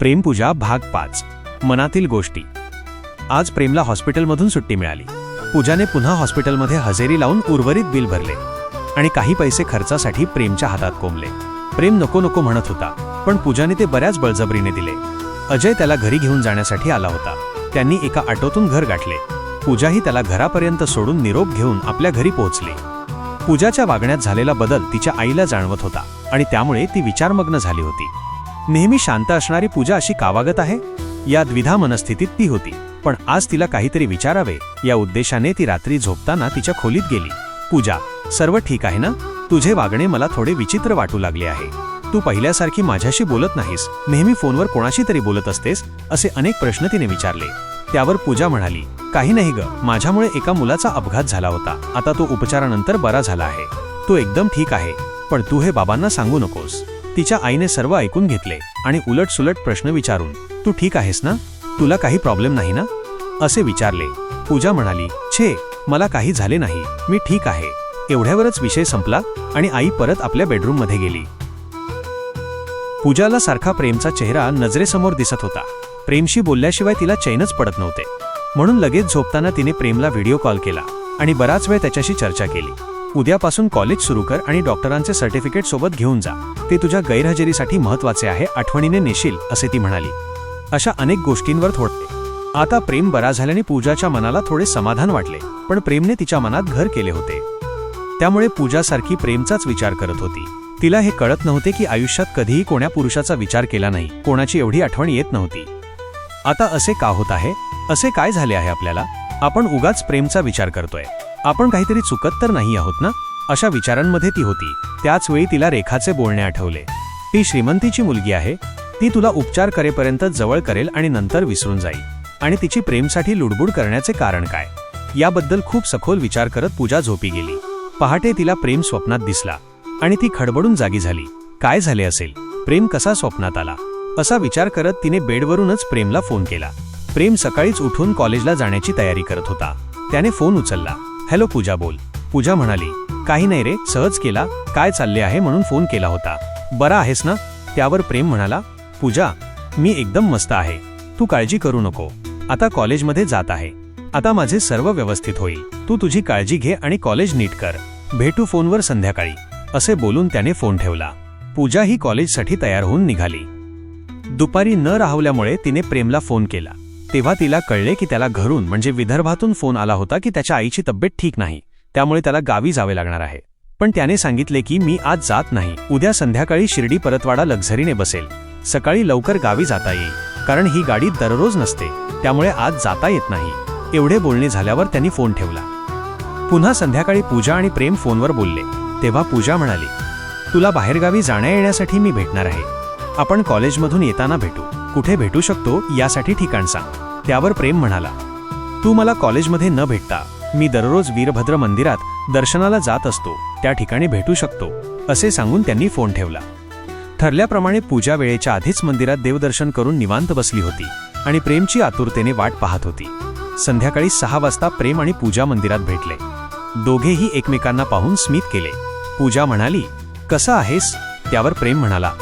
प्रेमपूजा भाग पाच. मनातील गोष्टी. आज प्रेमला हॉस्पिटलमधून सुट्टी मिळाली. पूजाने पुन्हा हॉस्पिटलमध्ये हजेरी लावून उर्वरित बिल भरले. आणि काही पैसे खर्चासाठी प्रेमच्या हातात कोंबले. प्रेम नको नको म्हणत होता पण पूजाने ते बऱ्याच बळजबरीने दिले. अजय त्याला घरी घेऊन जाण्यासाठी आला होता. त्यांनी एका ऑटोतून घर गाठले. पूजाही त्याला घरापर्यंत सोडून निरोप घेऊन आपल्या घरी पोहोचली. पूजाच्या वागण्यात झालेला बदल तिच्या आईला जाणवत होता आणि त्यामुळे ती विचारमग्न झाली होती. नेहमी शांत असणारी पूजा अशी का वागत आहे? या द्विधा मनस्थितीत ती होती. पण आज तिला काहीतरी विचारावे या उद्देशाने ती रात्री झोपताना तिच्या खोलीत गेली. पूजा सर्व ठीक आहे ना? तुझे वागणे मला थोडे विचित्र वाटू लागले आहे. तू पहिल्यासारखी माझ्याशी बोलत नाहीस. नेहमी फोनवर कोणाशी तरी बोलत असतेस? असे अनेक प्रश्न तिने विचारले. त्यावर पूजा म्हणाली काही नाही ग. माझ्यामुळे एका मुलाचा अपघात झाला होता. आता तो उपचारानंतर बरा झाला आहे. तो एकदम ठीक आहे. पण तू हे बाबांना सांगू नकोस. तिच्या आईने सर्व ऐकून घेतले आणि उलट सुलट प्रश्न विचारून तू ठीक आहेस ना? तुला काही प्रॉब्लेम नाही ना? असे विचारले. पूजा म्हणाली छे मला काही झाले नाही. मी ठीक आहे. एवढ्यावरच विषय संपला आणि आई परत आपल्या बेडरूममध्ये गेली. पूजाला सारखा प्रेमचा चेहरा नजरेसमोर दिसत होता. प्रेमशी बोलल्याशिवाय तिला चैनच पडत नव्हते. म्हणून लगेच झोपताना तिने प्रेमला व्हिडिओ कॉल केला आणि बराच वेळ त्याच्याशी चर्चा केली. उद्यापासून कॉलेज सुरू कर आणि डॉक्टरांचे सर्टिफिकेट सोबत घेऊन जा. ते तुझ्या गैरहजेरीसाठी महत्त्वाचे आहे आठवणीने नेशील असे ती म्हणाली. अशा अनेक गोष्टींवर थोडते आता प्रेम बरा झाल्याने पूजाच्या मनाला थोडे समाधान वाटले पण प्रेमने तिच्या मनात घर केले होते. त्यामुळे पूजासारखी प्रेमचाच विचार करत होती. तिला हे कळत नव्हते की आयुष्यात कधीही कोण्या पुरुषाचा विचार केला नाही कोणाची एवढी आठवण येत नव्हती. आता असे का होत आहे? असे काय झाले आहे आपल्याला? आपण उगाच प्रेमचा विचार करतोय. आपण काहीतरी चुकत तर नाही आहोत ना? अशा विचारांमध्ये ती होती. त्याच वेळी तिला रेखाचे बोलणे आठवले. ती श्रीमंतीची मुलगी आहे. ती तुला उपचार करेपर्यंत जवळ करेल आणि नंतर विसरून जाईल. आणि तिची प्रेमसाठी लुडबुड करण्याचे कारण काय याबद्दल खूप सखोल विचार करत पूजा झोपी गेली. पहाटे तिला प्रेम स्वप्नात दिसला. आणि ती खडबडून जागी झाली. काय झाले असेल? प्रेम कसा स्वप्नात आला असा विचार करत तिने बेडवरूनच प्रेमला फोन केला. प्रेम सकाळीच उठून कॉलेजला जाण्याची तयारी करत होता. त्याने फोन उचलला. हॅलो पूजा बोल. पूजा म्हणाली काही नाही रे सहज केला. काय चालले आहे म्हणून फोन केला होता. बरा आहेस ना? त्यावर प्रेम म्हणाला पूजा मी एकदम मस्त आहे. तू काळजी करू नको. आता कॉलेजमध्ये जात आहे. आता माझे सर्व व्यवस्थित होईल. तू तुझी काळजी घे आणि कॉलेज नीट कर. भेटू फोनवर संध्याकाळी. असे बोलून त्याने फोन ठेवला. पूजा ही कॉलेजसाठी तयार होऊन निघाली. दुपारी न राहवल्यामुळे तिने प्रेमला फोन केला. तेव्हा तिला कळले की त्याला घरून म्हणजे विदर्भातून फोन आला होता की त्याच्या आईची तब्येत ठीक नाही. त्यामुळे त्याला गावी जावे लागणार आहे. पण त्याने सांगितले की मी आज जात नाही. उद्या संध्याकाळी शिर्डी परतवाडा लक्झरीने बसेल. सकाळी लवकर गावी जाता येईल. कारण ही गाडी दररोज नसते. त्यामुळे आज जाता येत नाही. एवढे बोलणे झाल्यावर त्यांनी फोन ठेवला. पुन्हा संध्याकाळी पूजा आणि प्रेम फोनवर बोलले. तेव्हा पूजा म्हणाली तुला बाहेरगावी जाण्या येण्यासाठी मी भेटणार आहे. आपण कॉलेजमधून येताना भेटू. कुठे भेटू शकतो यासाठी ठिकाण सांग. त्यावर प्रेम म्हणाला. तू मला कॉलेजमध्ये न भेटता मी दररोज वीरभद्र मंदिरात दर्शनाला जात असतो त्या ठिकाणी भेटू शकतो असे सांगून त्यांनी फोन ठेवला. ठरल्याप्रमाणे पूजा वेळेच्या आधीच मंदिरात देवदर्शन करून निवांत बसली होती आणि प्रेमची आतुरतेने वाट पाहत होती. संध्याकाळी सहा वाजता प्रेम आणि पूजा मंदिरात भेटले. दोघेही एकमेकांना पाहून स्मित केले. पूजा म्हणाली कसा आहेस? त्यावर प्रेम म्हणाला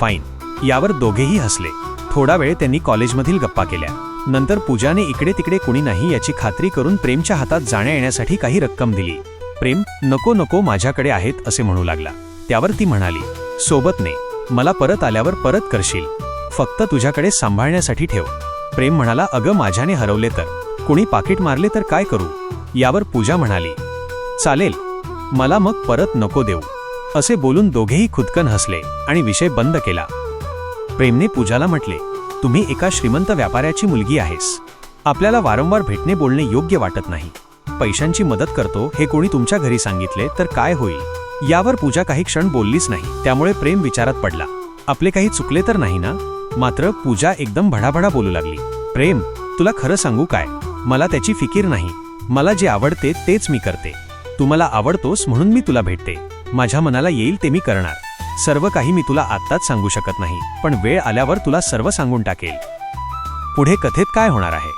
फाईन. यावर दोघेही हसले. थोडा वेळ त्यांनी कॉलेजमधील गप्पा केल्या. नंतर पूजाने इकडे तिकडे कुणी नाही याची खात्री करून प्रेमच्या हातात जाण्या येण्यासाठी काही रक्कम दिली. प्रेम नको नको माझ्याकडे आहेत असे म्हणू लागला. त्यावर ती म्हणाली सोबत ने मला परत आल्यावर परत करशील. फक्त तुझ्याकडे सांभाळण्यासाठी ठेव. प्रेम म्हणाला अगं माझ्याने हरवले तर. कुणी पाकिट मारले तर काय करू? यावर पूजा म्हणाली चालेल मला मग परत नको देऊ. असे बोलून दोघेही खुदकन हसले आणि विषय बंद केला. प्रेमने पूजाला म्हटले तुम्ही एका श्रीमंत व्यापाऱ्याची मुलगी आहेस. आपल्याला वारंवार भेटणे बोलणे योग्य वाटत नाही. पैशांची मदत करतो हे कोणी तुमच्या घरी सांगितले तर काय होईल? यावर पूजा काही क्षण बोललीच नाही त्यामुळे प्रेम विचारात पडला. आपले काही चुकले तर नाही ना? मात्र पूजा एकदम भडाभडा बोलू लागली. प्रेम तुला खरं सांगू काय? मला त्याची फिकीर नाही. मला जे आवडते तेच मी करते. तू मला आवडतोस म्हणून मी तुला भेटते. माझ्या मनाला येईल ते मी करणार. सर्व काही मी तुला आत्ताच सांगू शकत नाही पण वेळ आल्यावर तुला सर्व सांगून टाकेल. पुढे कथेत काय होणार आहे?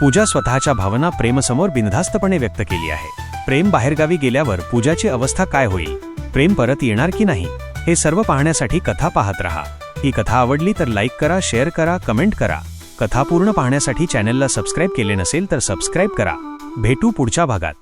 पूजा स्वतःच्या भावना प्रेमसमोर बिनधास्तपणे व्यक्त केली आहे. प्रेम बाहेरगावी गेल्यावर पूजाची अवस्था काय होईल? प्रेम परत येणार की नाही? हे सर्व पाहण्यासाठी कथा पाहत रहा. ही कथा आवडली तर लाईक करा शेअर करा कमेंट करा. कथा पूर्ण पाहण्यासाठी चॅनलला सबस्क्राईब केले नसेल तर सबस्क्राईब करा. भेटू पुढच्या भागात.